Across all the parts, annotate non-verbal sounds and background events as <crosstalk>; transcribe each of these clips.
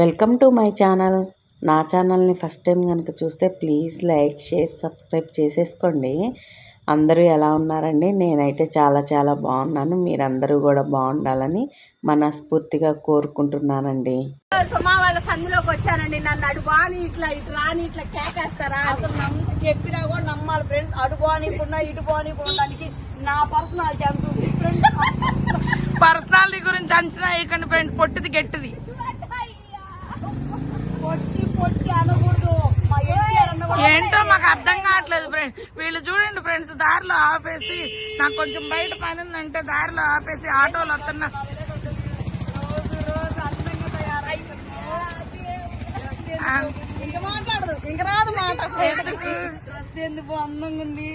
Welcome to my channel. నా ఛానల్ని first time కనుక చూస్తే ప్లీజ్ లైక్ షేర్ సబ్స్క్రైబ్ చేసేసుకోండి. అందరూ ఎలా ఉన్నారండి? నేనైతే చాలా చాలా బాగున్నాను. మీరందరూ కూడా బాగుండాలని మనస్ఫూర్తిగా కోరుకుంటున్నానండి. సుమా వాళ్ళ సందులోకి వచ్చానండి. నన్ను ఇట్లా ఇటు రాని ఇట్లా కేకేస్తారా అసలు నమ్మ చెప్పినా కూడా నమ్మాలి ఫ్రెండ్స్. ఇటు నా పర్సనాలిటీ అంత పర్సనాలిటీ గురించి అంచనా వేయకండి ఫ్రెండ్ పొట్టిది గట్టిది పొట్టి పొట్టి అనకూడదు మా ఎన్టీఆర్ అన్న కూడా ఏంటో మాకు అర్థం కావట్లేదు ఫ్రెండ్ వీళ్ళు చూడండి ఫ్రెండ్స్ దారిలో ఆపేసి నాకు కొంచెం బయట పని ఉందంటే దారిలో ఆపేసి ఆటోలు వస్తున్నా. రోజు రోజు అందంగా తయారవుతున్నారు. ఆ, ఇంక మాట్లాడదు. ఇంక రాదు మాట. అందంగా ఉంది?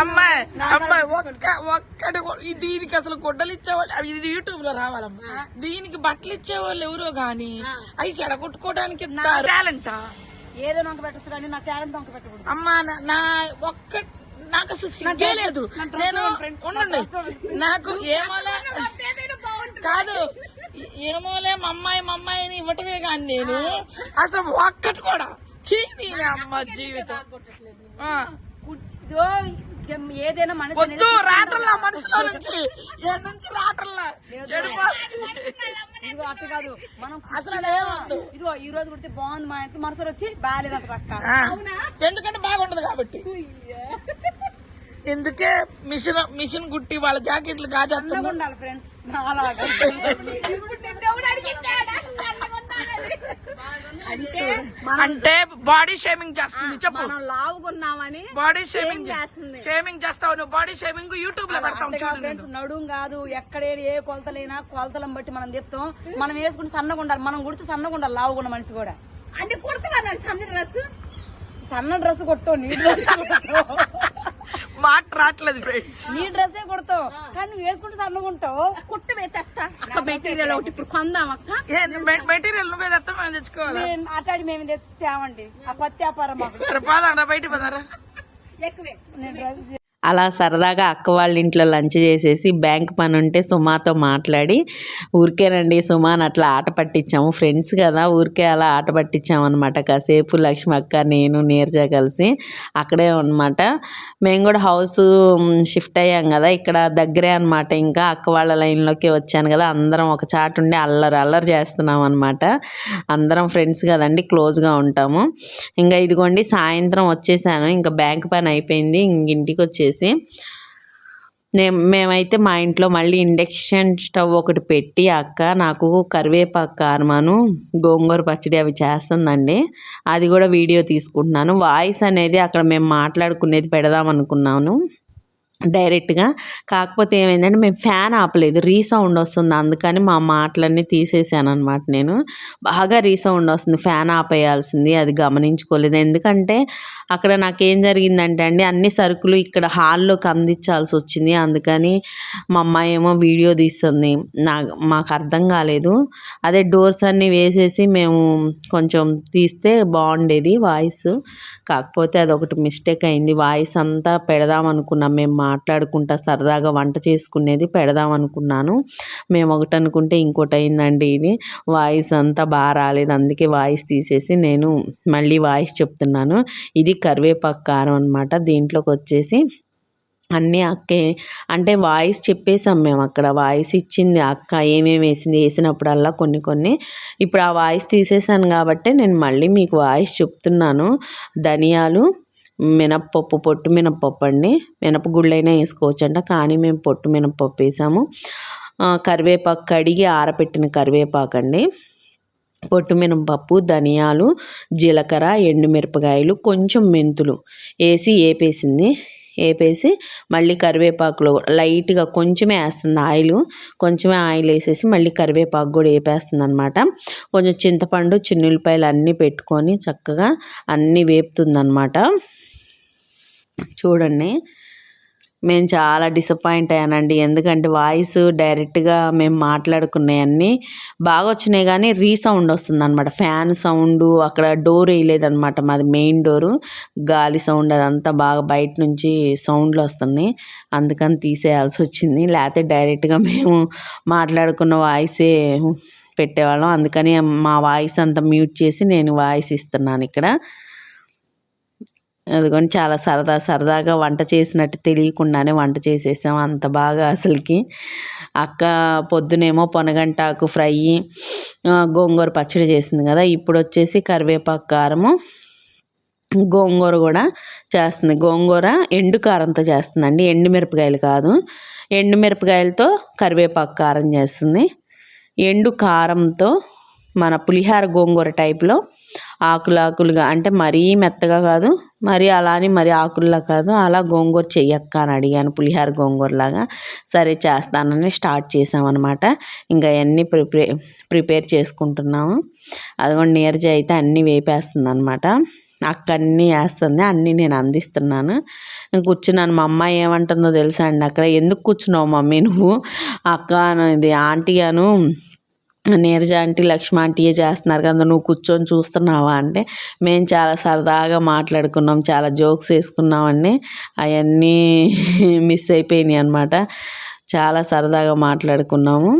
అమ్మాయి అమ్మాయి ఒక్క ఒక్కటి దీనికి అసలు గుడ్డలు ఇచ్చేవాళ్ళు అవి ఇది యూట్యూబ్లో రావాలమ్మా దీనికి బట్టలు ఇచ్చేవాళ్ళు ఎవరో గాని అవి చెడగొట్టుకోవడానికి టాలెంట్ ఏదో నొంక పెట్టచ్చు కానీ నా టాలెంట్ నొంక పెట్టకూడదు. అమ్మా నా- ఒక్క నాకు అసలు సిగ్గే లేదు. నేను ఉండండి. నాకు ఏమోలే కాదు ఏమోలే మా అమ్మాయి మా అమ్మాయిని ఇవ్వటమే కానీ నేను అసలు ఒక్కటి కూడా చీని అమ్మ జీవితం. ఏదైనా మనసు <laughs> మనసులో నుంచి. ఇదిగో అట్ట కాదు. మనం అసలు అదేమొద్దు. ఇదిగో ఈ రోజు కుడితే బాగుంది మా ఇంట్లో. మనసు వచ్చి ఆ. ఎందుకంటే బాగుండదు కాబట్టి. ఎందుకే మిషన్ మిషన్ గుట్టి వాళ్ళ జాకెట్లు గాజేస్తున్నా ఉండాలి ఫ్రెండ్స్ అలాగా <laughs> అంటే అంటే బాడీ షేమింగ్ చేస్తుంది చెప్పు. మనం లావుకున్నామని బాడీ షేమింగ్ చేస్తుంది. షేమింగ్ చేస్తావు నువ్వు బాడీ షేమింగ్ యూట్యూబ్లో పెడతాం నడుం కాదు ఎక్కడ ఏ కొలతలైనా కొలతలను బట్టి మనం తెస్తాం మనం వేసుకుంటే సన్నగా ఉండాలి మనం కుడితే సన్నగా ఉండాలి లావుకున్న మనిషి కూడా. అంటే కుడతా సన్న డ్రెస్ సన్న డ్రెస్ కొట్టు నీ డ్రెస్ మాట రావట్లేదు ఫ్రెండ్స్ నీ డ్రెస్సే కొడతావు. కానీ నువ్వు వేసుకుంటే సన్నగా ఉంటావు. కుట్టు అక్క మెటీరియల్ ఒకటి ఇప్పుడు కొందాం అక్క. మెటీరియల్ నువ్వే తెస్తా మేము తెచ్చుకోవాలి? నేను అట్లాడి మేము తెచ్చి తేవండి. ఆ పత్తి వ్యాపారం సరే బయటికి పోదారా ఎక్కువే. అలా సరదాగా అక్క వాళ్ళ ఇంట్లో లంచ్ చేసేసి బ్యాంక్ పని ఉంటే సుమాతో మాట్లాడి ఊరికేనండి సుమాని అట్లా ఆట పట్టించాము. ఫ్రెండ్స్ కదా ఊరికే అలా ఆట పట్టించాము అనమాట కాసేపు లక్ష్మి అక్క నేను నీరజ కలిసి అక్కడే అనమాట మేము కూడా హౌస్ షిఫ్ట్ అయ్యాం కదా ఇక్కడ దగ్గరే అనమాట ఇంకా అక్క వాళ్ళ లైన్లోకి వచ్చాను కదా అందరం ఒక చాటు ఉండి అల్లరి అల్లరి చేస్తున్నాం అనమాట అందరం ఫ్రెండ్స్ కదండి క్లోజ్గా ఉంటాము. ఇంకా ఇదిగోండి సాయంత్రం వచ్చేసాను. ఇంకా బ్యాంక్ పని అయిపోయింది. ఇంక ఇంటికి వచ్చేసి నేను మేమైతే మా ఇంట్లో మళ్ళీ ఇండక్షన్ స్టవ్ ఒకటి పెట్టి అక్క నాకు కరివేపాకు కారమాను గోంగూర పచ్చడి అవి చేస్తుందండి. అది కూడా వీడియో తీసుకుంటున్నాను. వాయిస్ అనేది అక్కడ మేము మాట్లాడుకునేది పెడదాం అనుకున్నాను డైరెక్ట్గా. కాకపోతే ఏమైందంటే మేము ఫ్యాన్ ఆపలేదు. రీసౌండ్ వస్తుంది. అందుకని మా మాటలన్నీ తీసేసాను అనమాట నేను. బాగా రీసౌండ్ వస్తుంది. ఫ్యాన్ ఆపేయాల్సింది. అది గమనించుకోలేదు. ఎందుకంటే అక్కడ నాకేం జరిగిందంటే అండి అన్ని సరుకులు ఇక్కడ హాల్లోకి అందించాల్సి వచ్చింది. అందుకని మా అమ్మాయి ఏమో వీడియో తీస్తుంది. నా మాకు అర్థం కాలేదు. అదే డోర్స్ అన్నీ వేసేసి మేము కొంచెం తీస్తే బాగుండేది వాయిస్. కాకపోతే అదొకటి మిస్టేక్ అయింది. వాయిస్ అంతా పెడదాం అనుకున్నాం మేము మాట్లాడుకుంటా సరదాగా వంట చేసుకునేది పెడదాం అనుకున్నాను. మేము ఒకటి అనుకుంటే ఇంకోటి అయిందండి ఇది. వాయిస్ అంతా బాగా రాలేదు. అందుకే వాయిస్ తీసేసి నేను మళ్ళీ వాయిస్ చెప్తున్నాను. ఇది కరివేపాకు కారం అనమాట దీంట్లోకి వచ్చేసి అన్నీ అక్కే అంటే వాయిస్ చెప్పేసాం మేము అక్కడ. వాయిస్ ఇచ్చింది అక్క ఏమేమి వేసింది వేసినప్పుడల్లా కొన్ని కొన్ని. ఇప్పుడు ఆ వాయిస్ తీసేసాను కాబట్టి నేను మళ్ళీ మీకు వాయిస్ చెప్తున్నాను. ధనియాలు మినప్పప్పు పొట్టు మినప్పప్పు అండి. మినపగుళ్ళైనా వేసుకోవచ్చు అంట కానీ మేము పొట్టు మినప్పప్పు వేసాము. కరివేపాకు కడిగి ఆరబెట్టిన కరివేపాకు అండి. పొట్టు మినపప్పు ధనియాలు జీలకర్ర ఎండుమిరపకాయలు కొంచెం మెంతులు వేసి వేపేసింది వేపేసి మళ్ళీ కరివేపాకులో లైట్గా కొంచెమే వేస్తుంది ఆయిల్. కొంచెమే ఆయిల్ వేసేసి మళ్ళీ కరివేపాకు కూడా వేపేస్తుంది అనమాట కొంచెం చింతపండు చిన్నులపాయలు అన్నీ పెట్టుకొని చక్కగా అన్నీ వేపుతుంది అనమాట చూడండి. మేము చాలా డిసప్పాయింట్ అయ్యానండి. ఎందుకంటే వాయిస్ డైరెక్ట్గా మేము మాట్లాడుకున్నాయన్నీ బాగా వచ్చినాయి కానీ రీసౌండ్ వస్తుంది అనమాట ఫ్యాన్ సౌండ్ అక్కడ డోర్ వేయలేదనమాట మాది మెయిన్ డోరు గాలి సౌండ్ అదంతా బాగా బయట నుంచి సౌండ్లు వస్తున్నాయి. అందుకని తీసేయాల్సి వచ్చింది. లేకపోతే డైరెక్ట్గా మేము మాట్లాడుకున్న వాయిసే పెట్టేవాళ్ళం. అందుకని మా వాయిస్ అంతా మ్యూట్ చేసి నేను వాయిస్ ఇస్తున్నాను ఇక్కడ. అదిగోని చాలా సరదా సరదాగా వంట చేసినట్టు తెలియకుండానే వంట చేసేసాం అంత బాగా అసలుకి. అక్క పొద్దునేమో పొనగంటాకు ఫ్రై గోంగూర పచ్చడి చేసింది కదా ఇప్పుడు వచ్చేసి కరివేపాకు కారము గోంగూర కూడా చేస్తుంది. గోంగూర ఎండు కారంతో చేస్తుందండి ఎండు మిరపకాయలు కాదు. ఎండు మిరపకాయలతో కరివేపాకు కారం చేస్తుంది. ఎండు కారంతో మన పులిహార గోంగూర టైప్లో ఆకులాకులుగా అంటే మరీ మెత్తగా కాదు మరి అలా అని మరీ ఆకుల్లా కాదు అలా గోంగూర చెయ్యక్క అని అడిగాను పులిహార గోంగూరలాగా. సరే చేస్తానని స్టార్ట్ చేసామన్నమాట. ఇంకా అన్నీ ప్రిపే ప్రిపేర్ చేసుకుంటున్నాము. అదిగోండి నీరజ అయితే అన్నీ వేపేస్తుంది అనమాట అక్క అన్నీ వేస్తుంది అన్నీ నేను అందిస్తున్నాను. నేను కూర్చున్నాను మా అమ్మాయి ఏమంటుందో తెలుసా అండి అక్కడ ఎందుకు కూర్చున్నావు మమ్మీ నువ్వు? అక్క ఇది ఆంటీ అను నీరజ ఆంటీ లక్ష్మ ఆంటీయే చేస్తున్నారు? కదా నువ్వు కూర్చొని చూస్తున్నావా అంటే మేము చాలా సరదాగా మాట్లాడుకున్నాం చాలా జోక్స్ వేసుకున్నామండి అవన్నీ <laughs> మిస్ అయిపోయినాయి అనమాట చాలా సరదాగా మాట్లాడుకున్నాము.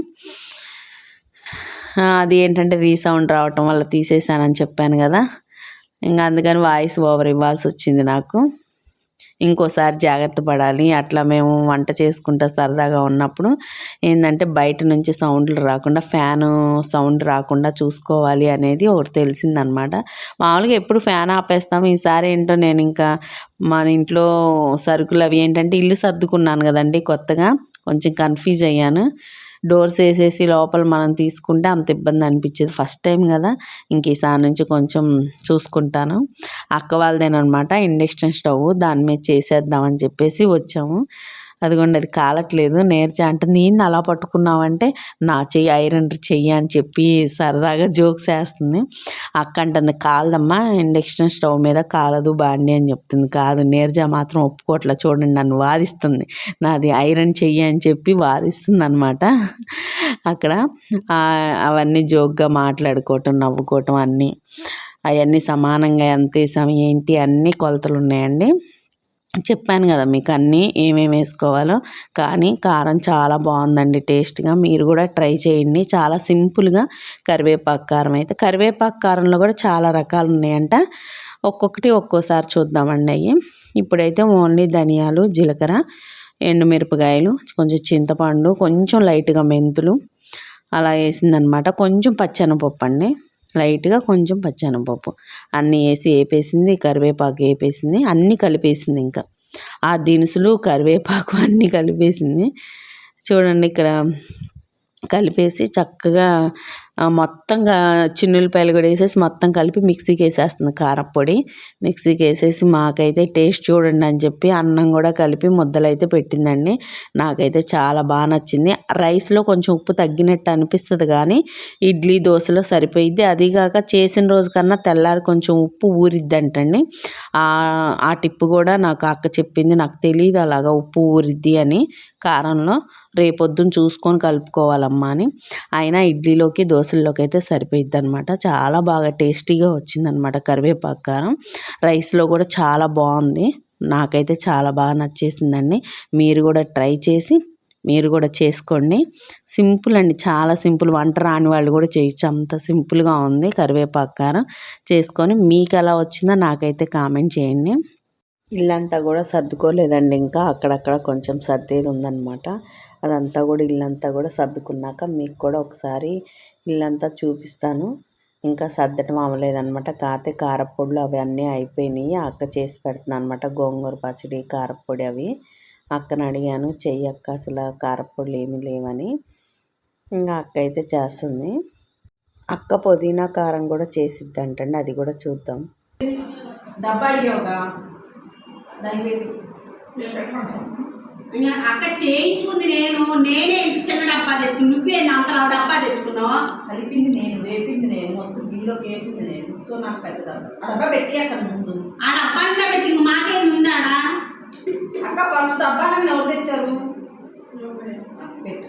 అది ఏంటంటే రీసౌండ్ రావటం వల్ల తీసేసానని చెప్పాను కదా. ఇంకా అందుకని వాయిస్ ఓవర్ ఇవ్వాల్సి వచ్చింది నాకు. ఇంకోసారి జాగ్రత్త పడాలి. అట్లా మేము వంట చేసుకుంటా సరదాగా ఉన్నప్పుడు ఏంటంటే బయట నుంచి సౌండ్లు రాకుండా ఫ్యాను సౌండ్ రాకుండా చూసుకోవాలి అనేది ఒకటి తెలిసిందనమాట. మామూలుగా ఎప్పుడు ఫ్యాన్ ఆపేస్తాం. ఈసారి ఏంటో నేను ఇంకా మన ఇంట్లో సరుకులు అవి ఏంటంటే ఇల్లు సర్దుకున్నాను కదండి కొత్తగా. కొంచెం కన్ఫ్యూజ్ అయ్యాను. డోర్స్ వేసేసి లోపల మనం తీసుకుంటే అంత ఇబ్బంది అనిపించేది. ఫస్ట్ టైం కదా ఇంక ఈసారి నుంచి కొంచెం చూసుకుంటాను. అక్క వాళ్ళదేనమాట ఇండక్షన్ స్టవ్ దాని మీద చేసేద్దామని చెప్పేసి వచ్చాము. అదిగోండి అది కాలట్లేదు. నేర్చా అంటే నేను అలా పట్టుకున్నావంటే నా చెయ్యి ఐరన్ చెయ్యి అని చెప్పి సరదాగా జోక్స్ వేస్తుంది. అక్క అంటుంది కాలదమ్మా ఇండక్షన్ స్టవ్ మీద కాలదు బాండి అని చెప్తుంది. కాదు నేర్జా మాత్రం ఒప్పుకోవట్లే చూడండి నన్ను వాదిస్తుంది. నాది ఐరన్ చెయ్యి అని చెప్పి వాదిస్తుంది అనమాట అక్కడ అవన్నీ జోక్గా మాట్లాడుకోవటం నవ్వుకోవటం అన్నీ. అవన్నీ సమానంగా ఎంత వేసాం ఏంటి అన్నీ కొలతలు ఉన్నాయండి చెప్పాను కదా మీకు అన్నీ ఏమేమి వేసుకోవాలో. కానీ కారం చాలా బాగుందండి టేస్ట్గా. మీరు కూడా ట్రై చేయండి. చాలా సింపుల్గా కరివేపాకు కారం అయితే. కరివేపాకు కారంలో కూడా చాలా రకాలు ఉన్నాయంట. ఒక్కొక్కటి ఒక్కోసారి చూద్దామండి అవి ఇప్పుడైతే ఓన్లీ ధనియాలు జీలకర్ర ఎండుమిరపకాయలు కొంచెం చింతపండు కొంచెం లైట్గా మెంతులు అలా వేసిందనమాట. కొంచెం పచ్చెనపప్పు అండి లైట్గా కొంచెం పచ్చనపప్పు. అన్నీ వేసి వేపేసింది కరివేపాకు వేపేసింది అన్నీ కలిపేసింది ఇంకా. ఆ దినుసులు కరివేపాకు అన్నీ కలిపేసింది. చూడండి ఇక్కడ కలిపేసి చక్కగా మొత్తంగా చిన్నులపాయలు కూడా వేసేసి మొత్తం కలిపి మిక్సీకి వేసేస్తుంది కారపొడి మిక్సీకి వేసేసి మాకైతే టేస్ట్ చూడండి అని చెప్పి అన్నం కూడా కలిపి ముద్దలైతే పెట్టిందండి. నాకైతే చాలా బాగా నచ్చింది. రైస్లో కొంచెం ఉప్పు తగ్గినట్టు అనిపిస్తుంది కానీ ఇడ్లీ దోశలో సరిపోయిద్ది. అదిగాక చేసిన రోజు కన్నా తెల్లారి కొంచెం ఉప్పు ఊరిద్దంటండి. ఆ ఆ టిప్పు కూడా నాకు అక్క చెప్పింది. నాకు తెలియదు అలాగా ఉప్పు ఊరిద్ది అని. కారంలో రేపొద్దున చూసుకొని కలుపుకోవాలమ్మా అని. అయినా ఇడ్లీలోకి దోశ దోశల్లోకి అయితే సరిపోయిద్ది అనమాట చాలా బాగా టేస్టీగా వచ్చిందనమాట కరివేపాకు కారం. రైస్లో కూడా చాలా బాగుంది. నాకైతే చాలా బాగా నచ్చేసిందండి. మీరు కూడా ట్రై చేసి మీరు కూడా చేసుకోండి. సింపుల్ అండి చాలా సింపుల్. వంట రాని వాళ్ళు కూడా చేయొచ్చు. అంత సింపుల్గా ఉంది కరివేపాకు కారం. చేసుకొని మీకు ఎలా వచ్చిందో నాకైతే కామెంట్ చేయండి. ఇల్లంతా కూడా సర్దుకోలేదండి ఇంకా. అక్కడక్కడ కొంచెం సర్దేది ఉందన్నమాట. అదంతా కూడా ఇల్లంతా కూడా సర్దుకున్నాక మీకు కూడా ఒకసారి ఇల్లంతా చూపిస్తాను. ఇంకా సర్దటం అవ్వలేదన్నమాట. కాతే కారపొడులు అవి అన్నీ అయిపోయినాయి. అక్క చేసి పెడుతుంది అనమాట గోంగూర పచ్చడి కారపొడి అవి. అక్కని అడిగాను చెయ్యి అక్క అసలు కారపొడులు ఏమీ లేవని. ఇంకా అక్క అయితే చేస్తుంది. అక్క పుదీనా కారం కూడా చేసిద్ది అంటండి అది కూడా చూద్దాం. డబ్బా అక్క చేయించుకుంది నేను నేనే ఇంత చిన్న డబ్బా తెచ్చుకున్నా నువ్వేంది అంతలా డబ్బా తెచ్చుకున్నావు? కలిపింది నేను వేపింది నేను మొత్తం గిన్నెలోకి వేసింది నేను. సో నాకు పెద్ద డబ్బా. ఆ డబ్బా పెట్టి అక్కడ ముందు. ఆ డబ్బాలో పెట్టి ఇంక మాకేం ఉందాడా? అక్క ఫస్ట్ డబ్బా నాకు ఎవరు తెచ్చారు? పెట్టు.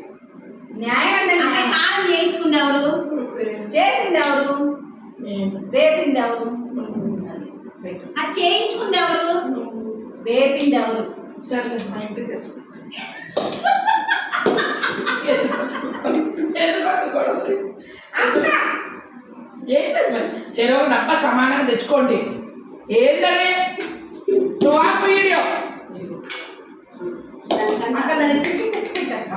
న్యాయం అంటే. కారం చేయించుకుంది ఎవరు? చేసింది ఎవరు? వేపింది ఎవరు? పెట్టు. అది చేయించుకుంది ఎవరు? వేపింది ఎవరు? సరే ఇంటికి చెరువు డబ్బా సమానంగా తెచ్చుకోండి. నువ్వు ఆపు వీడియో. అక్క దాన్ని తిప్పి తిప్పి పెట్టు అక్క.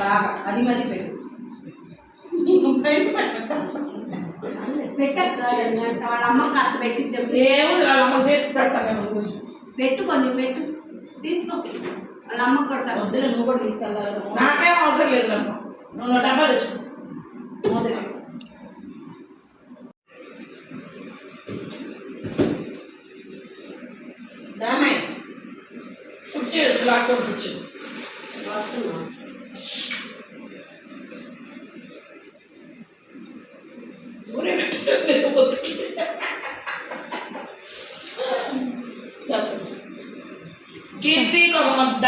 బాగా అది మరి పెట్టు. పెట్టక్క వాళ్ళ అమ్మ కాస్త పెట్టిద్దాం. ఏముంది వాళ్ళ అమ్మ చేసి పెడతాను. పెట్టు పెట్టు. తీసుకో. వాళ్ళ అమ్మ కొడతా. వద్దులే నువ్వు కూడా తీసుకెళ్ళాలి. కదా. నాకేం అవసరం లేదు అమ్మ నువ్వు డబ్బా తెచ్చుకో. మూత పెట్టు. రామాయ్ కుర్చీ లాక్కొని కూర్చో వస్తున్నా ఊరే పెట్టు. వద్దుకి. కీర్తి ఒక ముద్ద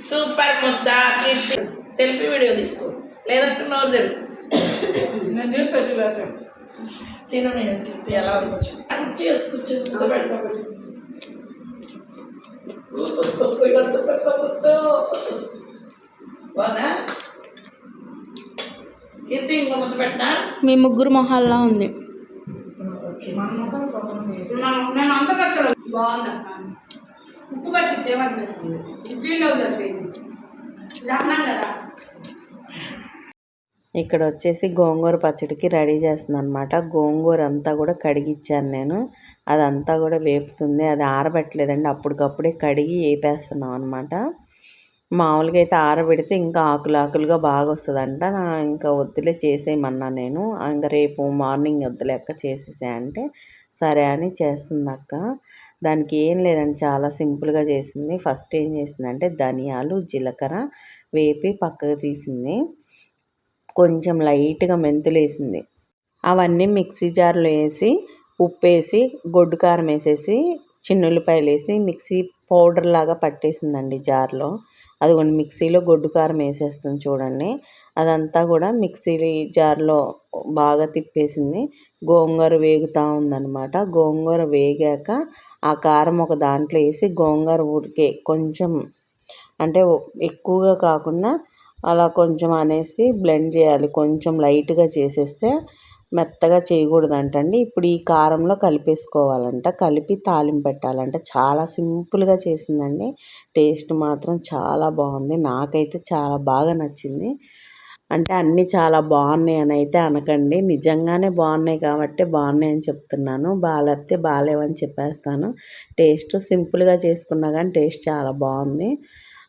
సూపర్ ముద్ద కీర్తి సెల్ఫీ వీడియో తీసుకో లేదంటే నోరు తెలుగు నేను చేసి పెట్టి పెడతాను తిను నేను ఎలా ఉండొచ్చు? కుర్చీ వేసి కూర్చో ముద్ద పెడతా ఎంత పెద్ద ముద్ద బాగా కీర్తి ఇంకో ముద్ద పెట్టా మీ ముగ్గురు మొహాల్లా ఉంది. ఉప్పు పట్టిస్తే ఏమనిపిస్తుంది ఇడ్లీలో సరిపోయింది ఇది అన్నాం కదా? ఇక్కడ వచ్చేసి గోంగూర పచ్చడికి రెడీ చేస్తుంది అనమాట గోంగూర అంతా కూడా కడిగిచ్చాను నేను. అదంతా కూడా వేపుతుంది. అది ఆరబెట్టలేదండి. అప్పటికప్పుడే కడిగి వేపేస్తున్నాం అనమాట మామూలుగా అయితే ఆరబెడితే ఇంకా ఆకులు ఆకులుగా బాగా వస్తుందంట నా ఇంకా వద్దులే చేసేయమన్నా నేను. ఇంకా రేపు మార్నింగ్ వద్దులే అక్క చేసేసా అంటే సరే అని చేస్తుంది అక్క దానికి ఏం లేదండి. చాలా సింపుల్గా చేసింది. ఫస్ట్ ఏం చేసిందంటే ధనియాలు జీలకర్ర వేపి పక్కకు తీసింది. కొంచెం లైట్గా మెంతులు వేసింది అవన్నీ మిక్సీ జార్లో వేసి ఉప్పు వేసి గొడ్డు కారం వేసేసి చిన్నుల్లిపాయలు వేసి మిక్సీ పౌడర్ లాగా పట్టేసిందండి జార్లో. అది కొన్ని మిక్సీలో గొడ్డు కారం వేసేస్తుంది చూడండి. అదంతా కూడా మిక్సీ జార్లో బాగా తిప్పేసింది. గోంగూర వేగుతూ ఉందన్నమాట. గోంగూర వేగాక ఆ కారం ఒక దాంట్లో వేసి గోంగూర ఉడికే కొంచెం అంటే ఎక్కువగా కాకుండా అలా కొంచెం అనేసి బ్లెండ్ చేయాలి. కొంచెం లైట్గా చేసేస్తే మెత్తగా చేయకూడదంటండి. ఇప్పుడు ఈ కారంలో కలిపేసుకోవాలంట. కలిపి తాలింపు పెట్టాలంట. చాలా సింపుల్గా చేసిందండి. టేస్ట్ మాత్రం చాలా బాగుంది. నాకైతే చాలా బాగా నచ్చింది. అంటే అన్నీ చాలా బాగున్నాయి అని అయితే అనకండి. నిజంగానే బాగున్నాయి కాబట్టి బాగున్నాయి అని చెప్తున్నాను. బాగాలేపితే బాగాలేవని చెప్పేస్తాను. టేస్ట్ సింపుల్గా చేసుకున్నా కానీ టేస్ట్ చాలా బాగుంది.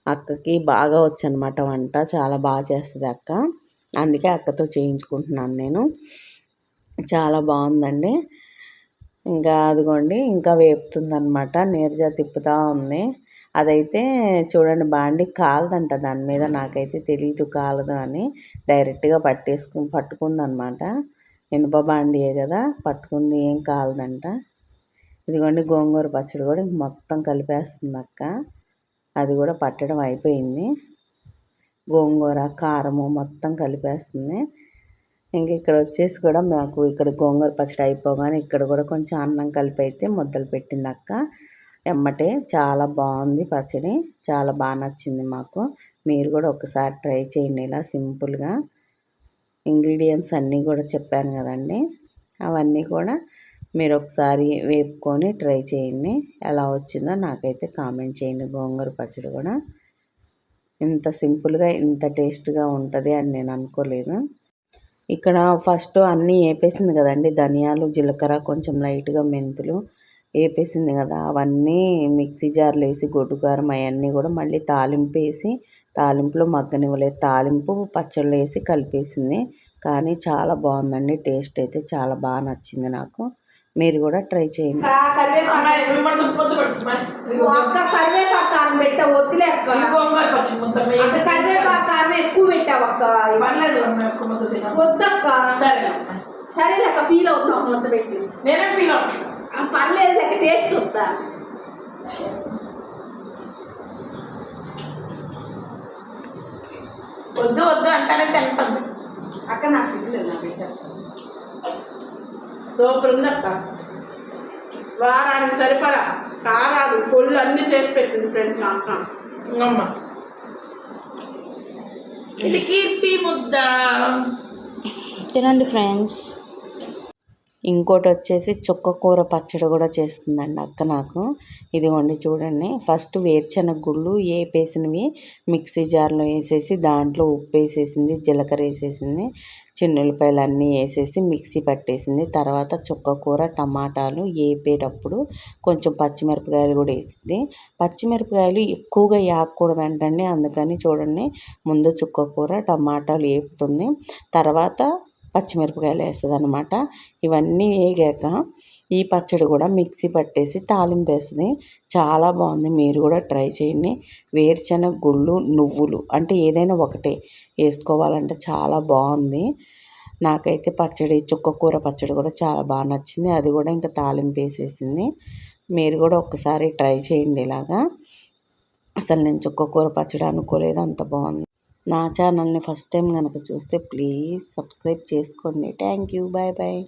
అక్కకి బాగా వచ్చనమాట వంట. చాలా బాగా చేస్తుంది అక్క. అందుకే అక్కతో చేయించుకుంటున్నాను నేను. చాలా బాగుందండి. ఇంకా అదిగోండి ఇంకా వేపుతుంది అనమాట నీరజ తిప్పుతూ ఉంది. అదైతే చూడండి బాండి కాలదంట దాని మీద. నాకైతే తెలియదు కాలదు అని. డైరెక్ట్గా పట్టేసుకు పట్టుకుందనమాట. ఇనుప బాండియే కదా పట్టుకుంది ఏం కాలదంట. ఇదిగోండి గోంగూర పచ్చడి కూడా ఇంక మొత్తం కలిపేస్తుంది అక్క. అది కూడా పట్టడం అయిపోయింది. గోంగూర కారము మొత్తం కలిపేస్తుంది. ఇంక ఇక్కడ వచ్చేసి కూడా మాకు ఇక్కడ గోంగూర పచ్చడి అయిపోగానే ఇక్కడ కూడా కొంచెం అన్నం కలిపి అయితే ముద్దలు పెట్టింది అక్క. ఎమ్మటే చాలా బాగుంది పచ్చడి. చాలా బాగా నచ్చింది మాకు. మీరు కూడా ఒకసారి ట్రై చేయండి ఇలా సింపుల్గా. ఇంగ్రీడియంట్స్ అన్నీ కూడా చెప్పాను కదండి. అవన్నీ కూడా మీరు ఒకసారి వేపుకొని ట్రై చేయండి. ఎలా వచ్చిందో నాకైతే కామెంట్ చేయండి. గోంగూర పచ్చడి కూడా ఇంత సింపుల్గా ఇంత టేస్ట్గా ఉంటుంది అని నేను అనుకోలేదు. ఇక్కడ ఫస్ట్ అన్నీ వేపేసింది కదండి. ధనియాలు జీలకర్ర కొంచెం లైట్గా మెంతులు వేపేసింది కదా. అవన్నీ మిక్సీ జార్లు వేసి గొడ్డుకారం అవన్నీ కూడా మళ్ళీ తాలింపు వేసి తాలింపులో మగ్గనివ్వలేదు. తాలింపు పచ్చళ్ళు వేసి కలిపేసింది. కానీ చాలా బాగుందండి. టేస్ట్ అయితే చాలా బాగా నచ్చింది నాకు. మీరు కూడా ట్రై చేయండి. అక్క కరివేపాకు కారం పెట్ట వద్దులే అక్క. కరివేపాకు కారం ఎక్కువ పెట్టావు అక్క. వద్దక్క సరే అక్క. ఫీల్ అవుతాం మొత్తం పెట్టి. నేనే ఫీల్ అవుతాను పర్లేదు లేక టేస్ట్ వద్దా? వద్దు వద్దు అంటానే తింటాను. అక్క నాకు సిగ్గులేదు నా పెట్టాను సూపర్ ఉందక్క వారానికి సరిపడా కారాలు పొళ్ళు అన్నీ చేసి పెట్టింది ఫ్రెండ్స్ మా అక్క అమ్మ. ఇది కీర్తి ముద్ద. తినండి ఫ్రెండ్స్. ఇంకోటి వచ్చేసి చుక్క కూర పచ్చడి కూడా చేస్తుందండి అక్క నాకు. ఇదిగోండి చూడండి. ఫస్ట్ వేరుశనగ గుళ్ళు వేపేసినవి మిక్సీ జార్లో వేసేసి దాంట్లో ఉప్పు వేసేసింది జీలకర్ర వేసేసింది చిన్నులపాయలు అన్నీ వేసేసి మిక్సీ పట్టేసింది. తర్వాత చుక్క కూర టమాటాలు వేపేటప్పుడు కొంచెం పచ్చిమిరపకాయలు కూడా వేసింది. పచ్చిమిరపకాయలు ఎక్కువగా వేయకూడదంటండి అందుకని చూడండి ముందు చుక్క కూర టమాటాలు వేపుతుంది తర్వాత పచ్చిమిరపకాయలు వేస్తుంది అనమాట ఇవన్నీ వేగాక ఈ పచ్చడి కూడా మిక్సీ పట్టేసి తాలింపు వేస్తుంది. చాలా బాగుంది. మీరు కూడా ట్రై చేయండి. వేరుశనగ గుళ్ళు నువ్వులు అంటే ఏదైనా ఒకటే వేసుకోవాలంటే చాలా బాగుంది. నాకైతే పచ్చడి చుక్క కూర పచ్చడి కూడా చాలా బాగా నచ్చింది. అది కూడా ఇంకా తాలింపు వేసేసింది. మీరు కూడా ఒక్కసారి ట్రై చేయండి ఇలాగా. అసలు నేను చుక్క కూర పచ్చడి అనుకోలేదు. అంత బాగుంది. నా ఛానల్ని ఫస్ట్ టైం కనుక చూస్తే ప్లీజ్ సబ్స్క్రైబ్ చేసుకోండి. Thank you. Bye bye.